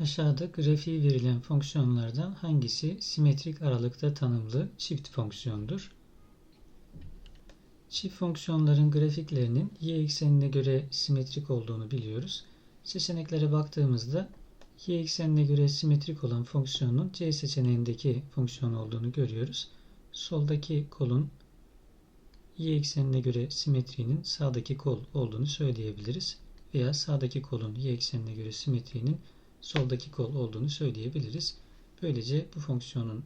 Aşağıda grafiği verilen fonksiyonlardan hangisi simetrik aralıkta tanımlı çift fonksiyondur? Çift fonksiyonların grafiklerinin y eksenine göre simetrik olduğunu biliyoruz. Seçeneklere baktığımızda y eksenine göre simetrik olan fonksiyonun c seçeneğindeki fonksiyon olduğunu görüyoruz. Soldaki kolun y eksenine göre simetriğinin sağdaki kol olduğunu söyleyebiliriz. Veya sağdaki kolun y eksenine göre simetriğinin soldaki kol olduğunu söyleyebiliriz. Böylece bu fonksiyonun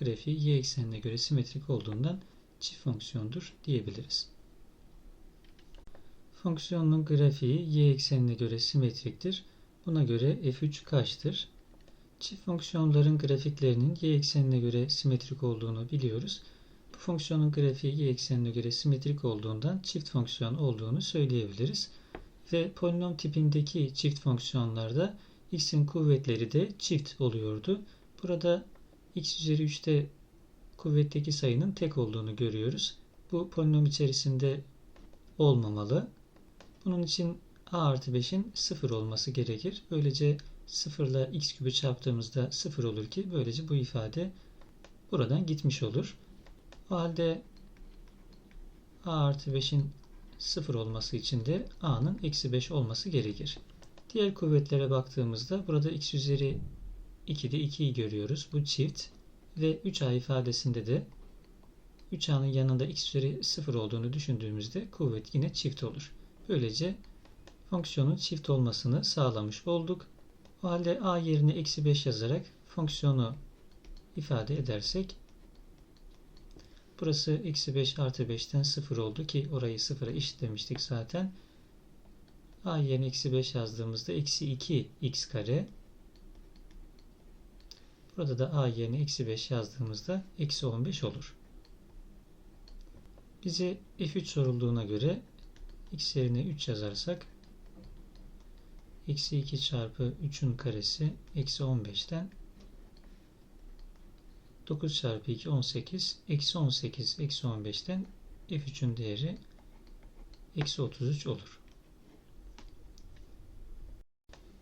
grafiği y eksenine göre simetrik olduğundan çift fonksiyondur diyebiliriz. Fonksiyonun grafiği y eksenine göre simetriktir. Buna göre f3 kaçtır? Çift fonksiyonların grafiklerinin y eksenine göre simetrik olduğunu biliyoruz. Bu fonksiyonun grafiği y eksenine göre simetrik olduğundan çift fonksiyon olduğunu söyleyebiliriz. Ve polinom tipindeki çift fonksiyonlarda x'in kuvvetleri de çift oluyordu. Burada x üzeri 3'te kuvvetteki sayının tek olduğunu görüyoruz. Bu polinom içerisinde olmamalı. Bunun için a artı 5'in 0 olması gerekir. Böylece 0 ile x küpü çarptığımızda 0 olur ki böylece bu ifade buradan gitmiş olur. O halde a artı 5'in 0 olması için de a'nın eksi 5 olması gerekir. Diğer kuvvetlere baktığımızda burada x üzeri 2'de 2'yi görüyoruz. Bu çift ve 3a ifadesinde de 3a'nın yanında x üzeri 0 olduğunu düşündüğümüzde kuvvet yine çift olur. Böylece fonksiyonun çift olmasını sağlamış olduk. O halde a yerine eksi 5 yazarak fonksiyonu ifade edersek burası eksi 5 artı 5'ten 0 oldu ki orayı 0'a eşitlemiştik zaten a yerine eksi 5 yazdığımızda eksi 2 x kare burada da a yerine eksi 5 yazdığımızda eksi 15 olur. Bize f3 sorulduğuna göre x yerine 3 yazarsak eksi 2 çarpı 3'ün karesi eksi 15'ten 9 çarpı 2 18 eksi 18 eksi 15'ten f3'ün değeri eksi 33 olur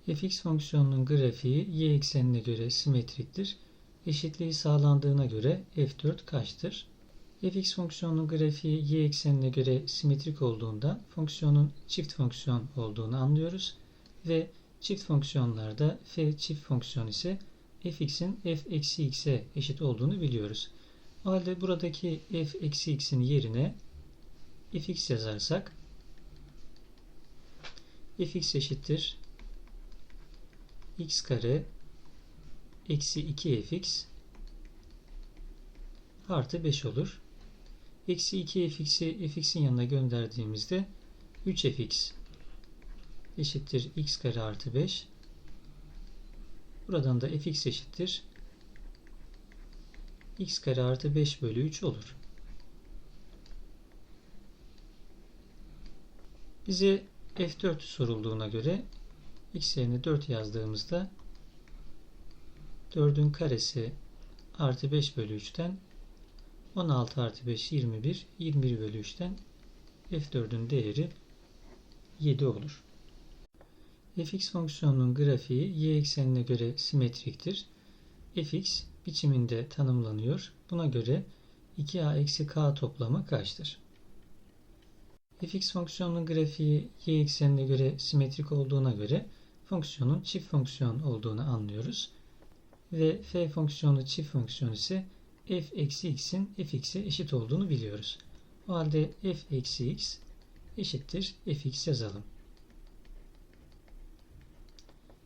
fx fonksiyonunun grafiği y eksenine göre simetriktir. Eşitliği sağlandığına göre f4 kaçtır? fx fonksiyonunun grafiği y eksenine göre simetrik olduğunda fonksiyonun çift fonksiyon olduğunu anlıyoruz ve çift fonksiyonlarda f çift fonksiyon ise fx'in f eksi x'e eşit olduğunu biliyoruz. O halde buradaki f eksi x'in yerine fx yazarsak fx eşittir x kare eksi 2fx artı 5 olur. Eksi 2fx'i fx'in yanına gönderdiğimizde 3fx eşittir x kare artı 5. Buradan da fx eşittir x kare artı 5 bölü 3 olur. Bize f4 sorulduğuna göre x yerine 4 yazdığımızda 4'ün karesi artı 5 bölü 3'ten 16 artı 5 21 21 bölü 3'ten f4'ün değeri 7 olur. fx fonksiyonunun grafiği y eksenine göre simetriktir. fx biçiminde tanımlanıyor. Buna göre 2a eksi k toplamı kaçtır? fx fonksiyonunun grafiği y eksenine göre simetrik olduğuna göre fonksiyonun çift fonksiyon olduğunu anlıyoruz. Ve f fonksiyonu çift fonksiyon ise f eksi x'in fx'e eşit olduğunu biliyoruz. O halde f eksi x eşittir fx yazalım.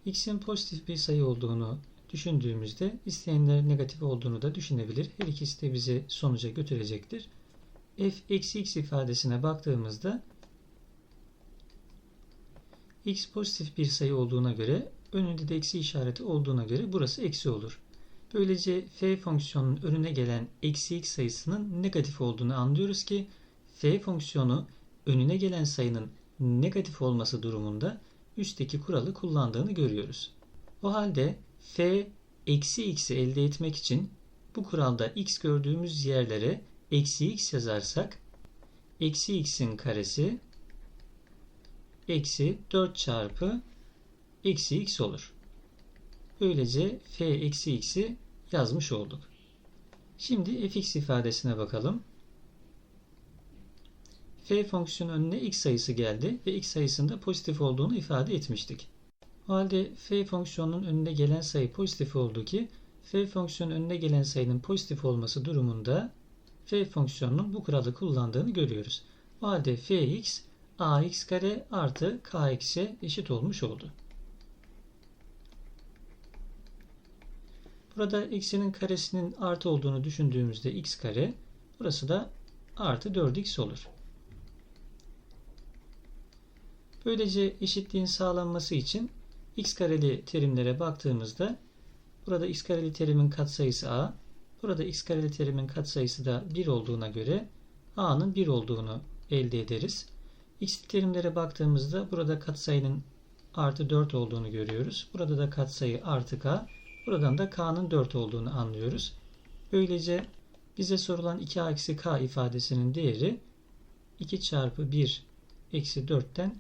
x'in pozitif bir sayı olduğunu düşündüğümüzde isteyenler negatif olduğunu da düşünebilir. Her ikisi de bizi sonuca götürecektir. f eksi x ifadesine baktığımızda x pozitif bir sayı olduğuna göre önünde de eksi işareti olduğuna göre burası eksi olur. Böylece f fonksiyonunun önüne gelen eksi x sayısının negatif olduğunu anlıyoruz ki f fonksiyonu önüne gelen sayının negatif olması durumunda üstteki kuralı kullandığını görüyoruz. O halde f eksi x'i elde etmek için bu kuralda x gördüğümüz yerlere eksi x yazarsak eksi x'in karesi eksi 4 çarpı eksi x olur. Böylece f eksi x'i yazmış olduk. Şimdi fx ifadesine bakalım. f fonksiyonu önüne x sayısı geldi ve x sayısında pozitif olduğunu ifade etmiştik. O halde f fonksiyonunun önüne gelen sayı pozitif oldu ki f fonksiyonun önüne gelen sayının pozitif olması durumunda f fonksiyonunun bu kuralı kullandığını görüyoruz. O halde fx ax kare artı kx'e eşit olmuş oldu. Burada x'inin karesinin artı olduğunu düşündüğümüzde x kare, burası da artı 4x olur. Böylece eşitliğin sağlanması için x kareli terimlere baktığımızda burada x kareli terimin katsayısı a, burada x kareli terimin katsayısı da 1 olduğuna göre a'nın 1 olduğunu elde ederiz. X terimlere baktığımızda burada katsayının artı 4 olduğunu görüyoruz. Burada da katsayı artı k, buradan da k'nın 4 olduğunu anlıyoruz. Böylece bize sorulan 2a eksi k ifadesinin değeri 2 çarpı 1 eksi 4'ten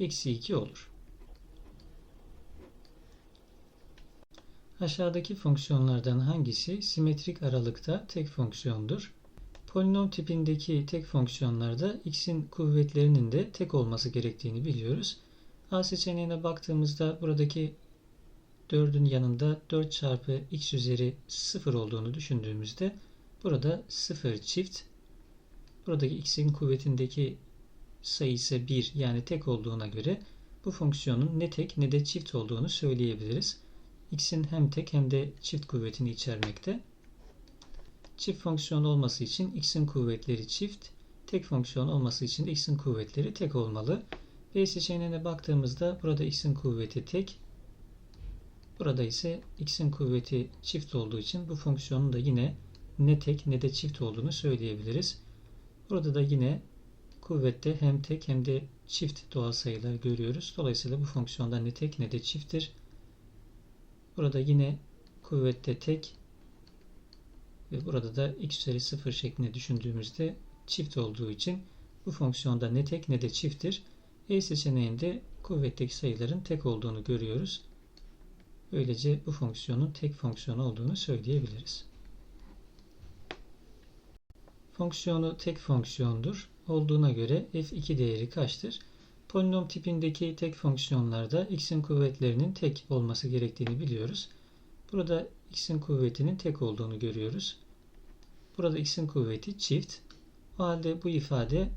eksi 2 olur. Aşağıdaki fonksiyonlardan hangisi simetrik aralıkta tek fonksiyondur? Polinom tipindeki tek fonksiyonlarda x'in kuvvetlerinin de tek olması gerektiğini biliyoruz. A seçeneğine baktığımızda buradaki 4'ün yanında 4 çarpı x üzeri 0 olduğunu düşündüğümüzde burada 0 çift buradaki x'in kuvvetindeki sayısı 1 yani tek olduğuna göre bu fonksiyonun ne tek ne de çift olduğunu söyleyebiliriz. x'in hem tek hem de çift kuvvetini içermekte. Çift fonksiyon olması için x'in kuvvetleri çift, tek fonksiyon olması için x'in kuvvetleri tek olmalı. B seçeneğine baktığımızda burada x'in kuvveti tek, burada ise x'in kuvveti çift olduğu için bu fonksiyonun da yine ne tek ne de çift olduğunu söyleyebiliriz. Burada da yine kuvvette hem tek hem de çift doğal sayılar görüyoruz. Dolayısıyla bu fonksiyonda ne tek ne de çifttir. Burada yine kuvvette tek ve burada da x üzeri 0 şeklinde düşündüğümüzde çift olduğu için bu fonksiyonda ne tek ne de çifttir. E seçeneğinde kuvvetteki sayıların tek olduğunu görüyoruz. Böylece bu fonksiyonun tek fonksiyon olduğunu söyleyebiliriz. Fonksiyonu tek fonksiyondur. Olduğuna göre f2 değeri kaçtır? Polinom tipindeki tek fonksiyonlarda x'in kuvvetlerinin tek olması gerektiğini biliyoruz. Burada x'in kuvvetinin tek olduğunu görüyoruz. Burada x'in kuvveti çift. O halde bu ifade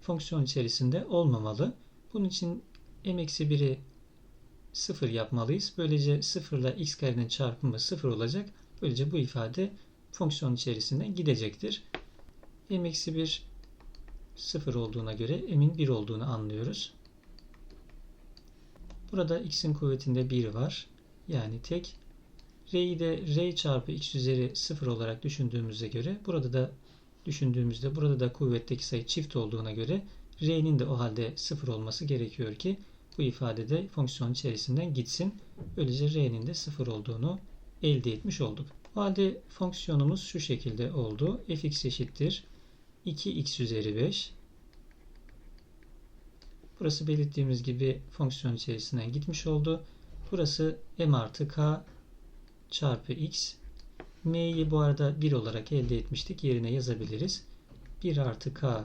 fonksiyon içerisinde olmamalı. Bunun için m-1'i 0 yapmalıyız. Böylece 0 ile x karenin çarpımı 0 olacak. Böylece bu ifade fonksiyon içerisinden gidecektir. m-1 0 olduğuna göre m'in 1 olduğunu anlıyoruz. Burada x'in kuvvetinde 1 var. Yani tek. R'yi de R çarpı x üzeri 0 olarak düşündüğümüze göre burada da düşündüğümüzde burada da kuvvetteki sayı çift olduğuna göre R'nin de o halde 0 olması gerekiyor ki bu ifadede fonksiyon içerisinden gitsin. Böylece R'nin de 0 olduğunu elde etmiş olduk. O halde fonksiyonumuz şu şekilde oldu. fx eşittir 2x üzeri 5. Burası belirttiğimiz gibi fonksiyon içerisinden gitmiş oldu. Burası m artı k çarpı x. m'yi bu arada 1 olarak elde etmiştik. Yerine yazabiliriz. 1 artı k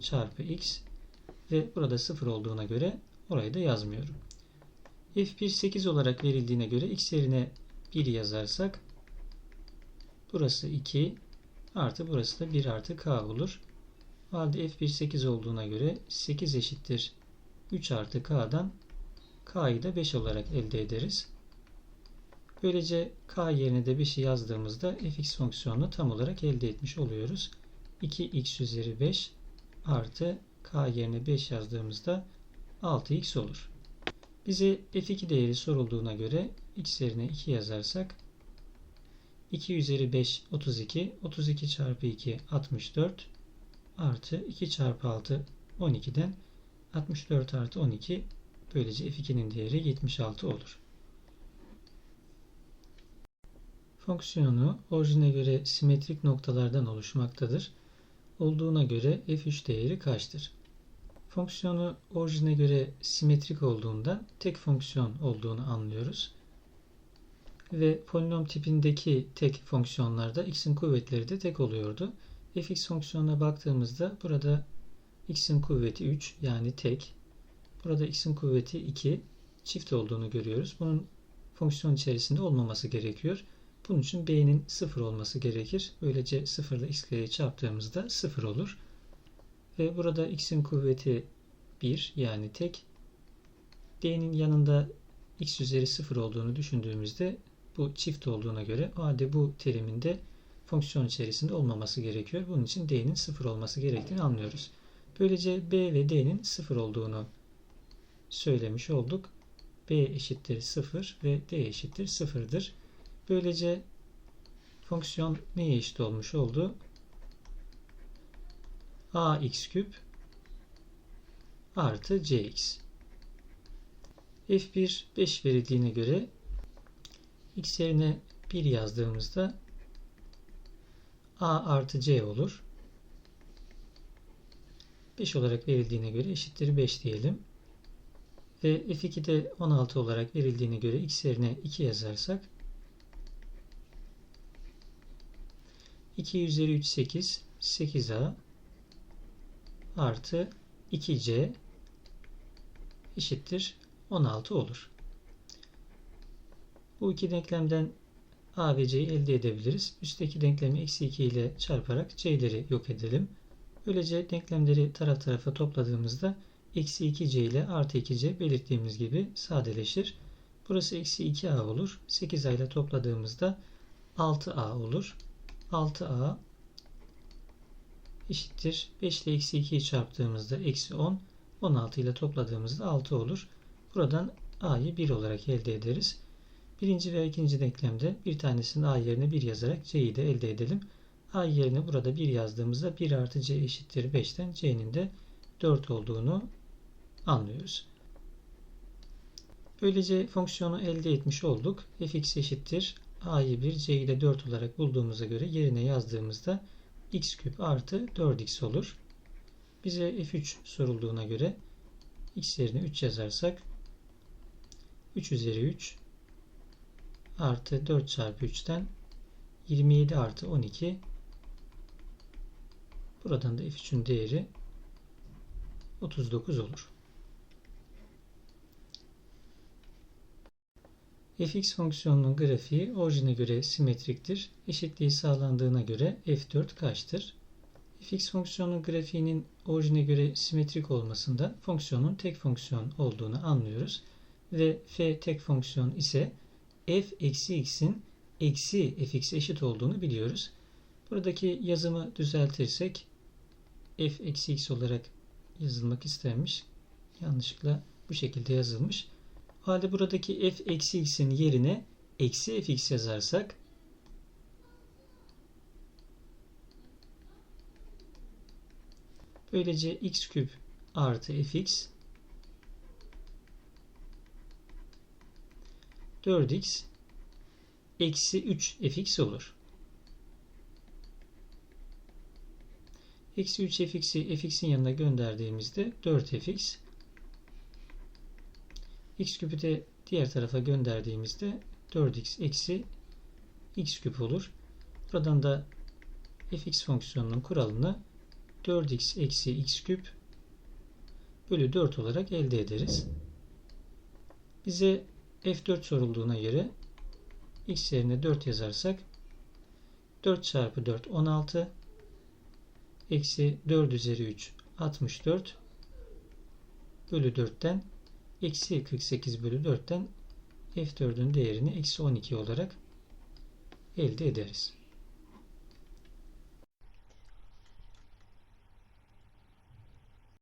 çarpı x ve burada 0 olduğuna göre orayı da yazmıyorum. f1 8 olarak verildiğine göre x yerine 1 yazarsak burası 2 artı burası da 1 artı k olur. O halde f1 8 olduğuna göre 8 eşittir 3 artı k'dan k'yı da 5 olarak elde ederiz. Böylece k yerine de 5'i yazdığımızda fx fonksiyonunu tam olarak elde etmiş oluyoruz. 2x üzeri 5 artı k yerine 5 yazdığımızda 6x olur. Bize f2 değeri sorulduğuna göre x yerine 2 yazarsak 2 üzeri 5 32 32 çarpı 2 64 artı 2 çarpı 6 12'den 64 artı 12 böylece f2'nin değeri 76 olur. Fonksiyonu orijine göre simetrik noktalardan oluşmaktadır. Olduğuna göre f3 değeri kaçtır? Fonksiyonu orijine göre simetrik olduğunda tek fonksiyon olduğunu anlıyoruz. Ve polinom tipindeki tek fonksiyonlarda x'in kuvvetleri de tek oluyordu. fx fonksiyonuna baktığımızda burada x'in kuvveti 3 yani tek. Burada x'in kuvveti 2 çift olduğunu görüyoruz. Bunun fonksiyon içerisinde olmaması gerekiyor. Bunun için b'nin 0 olması gerekir. Böylece 0 ile x kareyi çarptığımızda 0 olur. Ve burada x'in kuvveti 1 yani tek. D'nin yanında x üzeri 0 olduğunu düşündüğümüzde bu çift olduğuna göre o halde bu terimin de fonksiyon içerisinde olmaması gerekiyor. Bunun için D'nin 0 olması gerektiğini anlıyoruz. Böylece B ve D'nin 0 olduğunu söylemiş olduk. B eşittir 0 ve D eşittir 0'dır. Böylece fonksiyon neye eşit olmuş oldu? ax küp artı cx. f1 5 verildiğine göre x yerine 1 yazdığımızda a artı c olur. 5 olarak verildiğine göre eşittir 5 diyelim. Ve f2 de 16 olarak verildiğine göre x yerine 2 yazarsak 2 üzeri 3 8 8a artı 2c eşittir 16 olur. Bu iki denklemden a ve c'yi elde edebiliriz. Üstteki denklemi eksi 2 ile çarparak c'leri yok edelim. Böylece denklemleri taraf tarafa topladığımızda eksi 2c ile artı 2c belirttiğimiz gibi sadeleşir. Burası eksi 2a olur. 8a ile topladığımızda 6a olur. 6a eşittir. 5 ile eksi 2'yi çarptığımızda eksi 10. 16 ile topladığımızda 6 olur. Buradan a'yı 1 olarak elde ederiz. Birinci ve ikinci denklemde bir tanesini a yerine 1 yazarak c'yi de elde edelim. a yerine burada 1 yazdığımızda 1 artı c eşittir 5'ten c'nin de 4 olduğunu anlıyoruz. Böylece fonksiyonu elde etmiş olduk. fx eşittir a'yı 1 c'yi de 4 olarak bulduğumuza göre yerine yazdığımızda x küp artı 4x olur. Bize f3 sorulduğuna göre x yerine 3 yazarsak 3 üzeri 3 artı 4 çarpı 3'ten 27 artı 12 buradan da f3'ün değeri 39 olur. Fx fonksiyonunun grafiği orijine göre simetriktir. Eşitliği sağlandığına göre f4 kaçtır? fx fonksiyonunun grafiğinin orijine göre simetrik olmasında fonksiyonun tek fonksiyon olduğunu anlıyoruz. Ve f tek fonksiyon ise f eksi x'in eksi fx eşit olduğunu biliyoruz. Buradaki yazımı düzeltirsek f eksi x olarak yazılmak istenmiş. Yanlışlıkla bu şekilde yazılmış. O halde buradaki f eksi x'in yerine eksi fx yazarsak böylece x küp artı fx 4x eksi 3 fx olur. Eksi 3 fx'i fx'in yanına gönderdiğimizde 4 fx x küpü de diğer tarafa gönderdiğimizde 4x eksi x küp olur. Buradan da fx fonksiyonunun kuralını 4x eksi x küp bölü 4 olarak elde ederiz. Bize f4 sorulduğuna göre x yerine 4 yazarsak 4 çarpı 4 16 eksi 4 üzeri 3 64 bölü 4'ten eksi 48 bölü 4'ten f4'ün değerini eksi 12 olarak elde ederiz.